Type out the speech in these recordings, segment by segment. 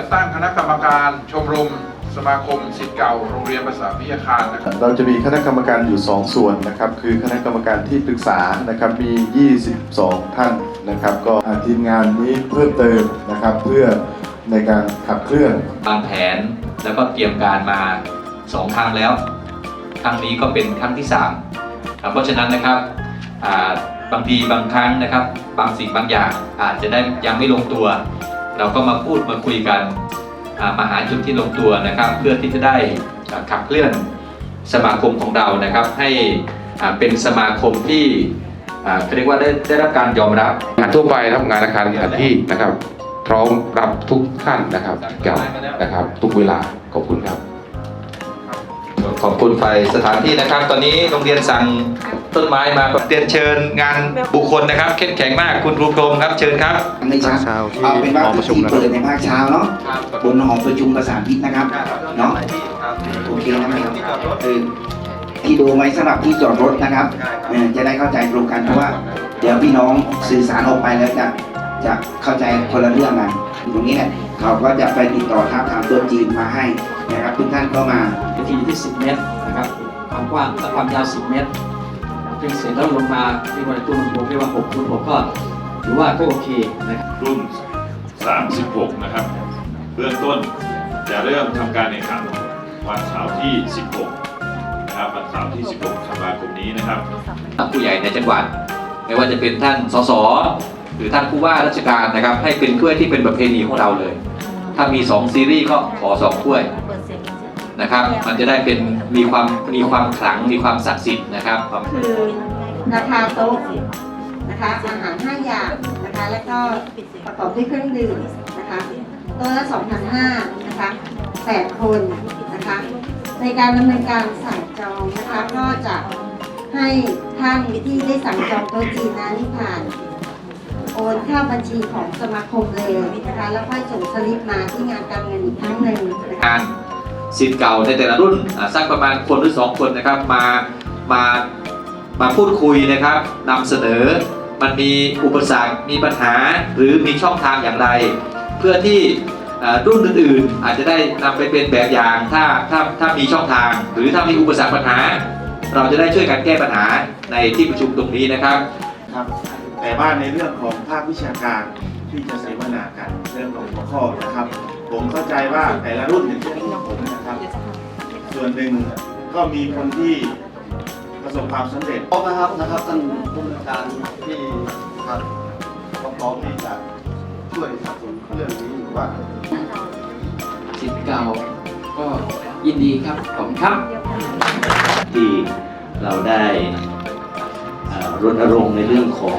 จัดตั้งคณะกรรมการชมรม สมาคมศิษย์เก่าโรงเรียนภาษาพิยาคารนะครับเราจะมีคณะกรรมการอยู่ 2 ส่วนนะครับ คือคณะกรรมการที่ปรึกษานะครับมี 22 ท่านนะครับ ก็อ่าทีมงานนี้เพิ่มเติมนะครับเพื่อในการขับเคลื่อนวางแผนแล้วก็เตรียมการมาสองครั้งแล้ว ครั้งนี้ก็เป็นครั้งที่3ครับเพราะฉะนั้นนะครับอ่าบางทีบางครั้งนะครับ บางสิ่งบางอย่างอาจจะได้ยังไม่ลงตัว เราก็มาพูดมาคุยกันอ่ามาหาจุดที่ลงตัวนะครับ เพื่อที่จะได้อ่าขับเคลื่อนสมาคมของเรานะครับ ให้อ่าเป็นสมาคมที่อ่าเขาเรียกว่าได้ได้รับการยอมรับงานทั่วไปทำงานอาคารสถานที่นะครับ พร้อมรับทุกท่านนะครับกับนะครับ ทุกเวลาขอบคุณครับขอบคุณฝ่ายสถานที่นะครับ ตอนนี้โรงเรียนสั่ง ต้นไม้มาเรียนเชิญงานบุคคลนะครับ เข้มแข็งมากคุณครูพรหมครับเชิญครับไม่ชัดเช้าที่เอาเป็นว่าหอประชุมที่นะครับเปิดในภาคเช้าเนาะบนหอประชุมภาษาอังกฤษนะครับเนาะโอเคนะครับเออที่ดูไว้สำหรับที่จอดรถนะครับเออจะได้เข้าใจตรงกันเพราะว่า เดี๋ยวพี่น้องสื่อสารออกไปแล้วจะจะเข้าใจคนละเรื่องกันตรงนี้เนี่ยเขาก็จะไปติดต่อท้าบทามตัวจีนมาให้นะครับทุกท่านก็มาวิธีที่ 10 เมตรนะครับความกว้างและความยาว 10 เมตร ซึ่งเสร็จแล้วลงมาที่บริตูนผมเรียกว่า6คูณ6ก็ถือว่าก็โอเคนะครับรุ่น 36 นะครับ เบื้องต้นจะเริ่มทำการแข่งขันวันเสาร์ที่ 16 นะครับวันเสาร์ที่ 16ธันวาคมนี้นะครับผู้ใหญ่ในจังหวัดไม่ว่าจะเป็นท่านสสหรือท่านผู้ว่าราชการนะครับ ให้เป็นถ้วยที่เป็นประเพณีของเราเลย ถ้ามี 2 ซีรีส์ก็ขอ2ถ้วย นะครับ มันจะได้เป็นมีความมีความขลังมีความศักดิ์สิทธิ์นะครับคือราคาโต๊ะนะคะอาหารห้าอย่างนะคะแล้วก็ประกอบด้วยเครื่องดื่มนะคะโต๊ะละ2,500นะคะแปดคนนะคะในการดำเนินการสั่งจองนะคะก็จะให้ท่านที่ได้สั่งจองโต๊ะจีนนั้นผ่านโอนเข้าบัญชีของสมาคมเลยนะคะแล้วค่อยส่งสลิปมาที่งานการเงินอีกครั้งหนึ่งนะคะงาน สิทธิ์เก่าในแต่ละรุ่นสักประมาณคนหรือสองคนนะครับมามามาพูดคุยนะครับนำเสนอมันมีอุปสรรคมีปัญหาหรือมีช่องทางอย่างไร เพื่อที่รุ่นอื่นๆ อาจจะได้นำไปเป็นแบบอย่างถ้าถ้าถ้ามีช่องทาง หรือถ้ามีอุปสรรคปัญหา เราจะได้ช่วยกันแก้ปัญหาในที่ประชุมตรงนี้นะครับครับ แต่ว่าในเรื่องของภาควิชาการที่จะเสวนากันเรื่องของหัวข้อนะครับ ผมเข้าใจว่าแต่ละรุ่นอย่างเช่นรุ่นผมนะครับ ส่วนหนึ่งก็มีคนที่ประสบความสำเร็จพร้อมนะครับนะครับท่านผู้บริการที่ครับพร้อมที่จะช่วยสนับสนุนเรื่องนี้หรือว่าสิทธิ์เก่าก็ยินดีครับขอบคุณครับ ที่เราได้เอ่อรณรงค์ในเรื่องของ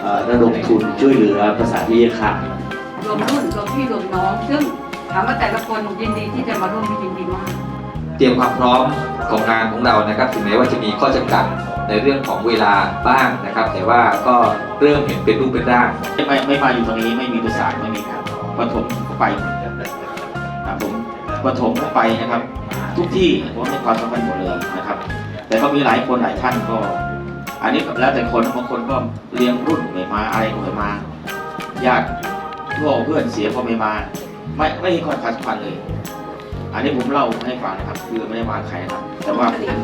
เอ่อระดมทุนช่วยเหลือภาษาวิทยาคา รรวมรุ่นรวมพี่รวมน้อง ซึ่งถามว่าแต่ละคนยินดีที่จะมาร่วมยินดีมาก เตรียมความพร้อมของงานของเรานะครับถึงแม้ว่าจะมีข้อจำกัดในเรื่องของเวลาบ้างนะครับ แต่ว่าก็เริ่มเห็นเป็นรูปเป็นร่างไม่ไม่ไม่มาอยู่ตรงนี้ไม่มีภาษาไม่มีครับปฐมก็ไปครับผมปฐมก็ไปนะครับ ทุกที่ผมให้ความสำคัญหมดเลยนะครับ แต่ก็มีหลายคนหลายท่านก็ อันนี้แล้วแต่คนบางคนก็เลี้ยงรุ่นไม่มาอะไรก็ไม่มาญาติ ทั่วเพื่อนเสียก็ไม่มา ไม่ไม่มีความสำคันเลย อันนี้ผมเล่าให้ฟังนะครับ คือไม่ได้มาใครนะครับ แต่ว่าผม